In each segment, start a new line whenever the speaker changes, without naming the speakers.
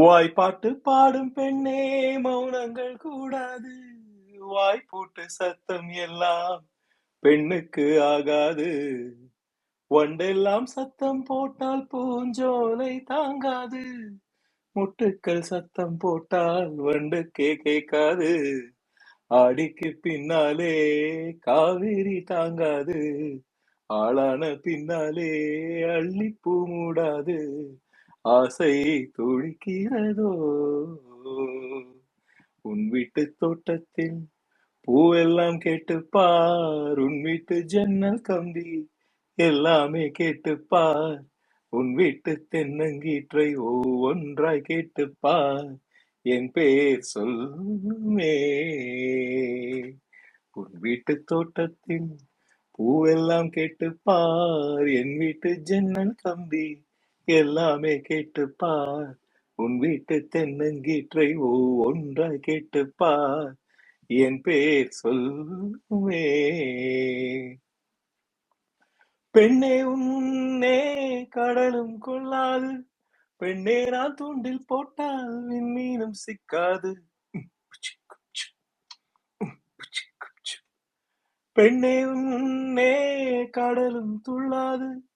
வாய்ப்பாட்டு பாடும் பெண்ணே மௌனங்கள் கூடாது. வாய்ப்பூட்டு சத்தம் எல்லாம் பெண்ணுக்கு ஆகாது. வண்டெல்லாம் சத்தம் போட்டால் பூஞ்சோலை தாங்காது. முட்டுக்கள் சத்தம் போட்டால் வண்டுக்கே கேட்காது. ஆடிக்கு பின்னாலே காவிரி தாங்காது. ஆளான பின்னாலே அள்ளிப்பூ மூடாது. ஆசை துடிக்கிறதோ? உன் வீட்டு தோட்டத்தில் பூவெல்லாம் கேட்டு பார் உன் வீட்டு ஜன்னல் கம்பி எல்லாமே கேட்டுப்பார். உன் வீட்டு தென்னங்கீற்றை ஒவ்வொன்றாய் கேட்டுப்பார். என் பேர் சொல்லுமே. உன் வீட்டு தோட்டத்தில் பூவெல்லாம் கேட்டுப்பார். என் வீட்டு ஜன்னல் கம்பி எல்லாமே கேட்டுப்பார். உன் வீட்டு தென்னங்கீற்றை ஒவ்வொன்றாய் ஒன்றா பார் என் பேர் சொல்லுமே. பெண்ணே உன்னே கடலும் கொள்ளாது. பெண்ணே நான் தூண்டில் போட்டால் விண்மீனும் சிக்காது. பெண்ணே உன்னே கடலும் துள்ளாது.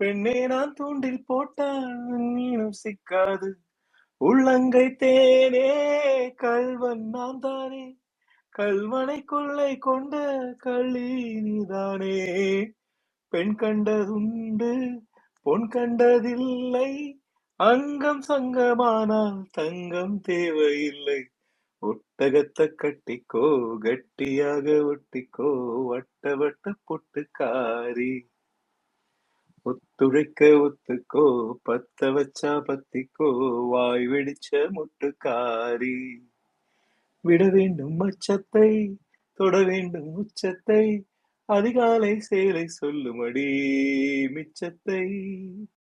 பெண்ணே நான் தூண்டில் போட்டால் விண்மீனும் சிக்காது. உள்ளங்கை தேனே கல்வன் நான் தானே. கல்வனை கொள்ளை கொண்ட கள்ளி நீதானே. பெண் கண்டதுண்டு பொன் கண்டதில்லை. அங்கம் சங்கமானால் தங்கம் தேவையில்லை. ஒட்டகத்தை கட்டிக்கோ கட்டியாக ஒட்டிக்கோ வட்ட வட்ட பொட்டுக்காரி. ஒத்துழைக்க ஒத்துக்கோ பத்த வச்சா பத்திக்கோ வாய் வெடிச்ச முட்டுக்காரி. விட வேண்டும் அச்சத்தை தொட வேண்டும் உச்சத்தை அதிகாலை சேலை சொல்லுமடி மிச்சத்தை.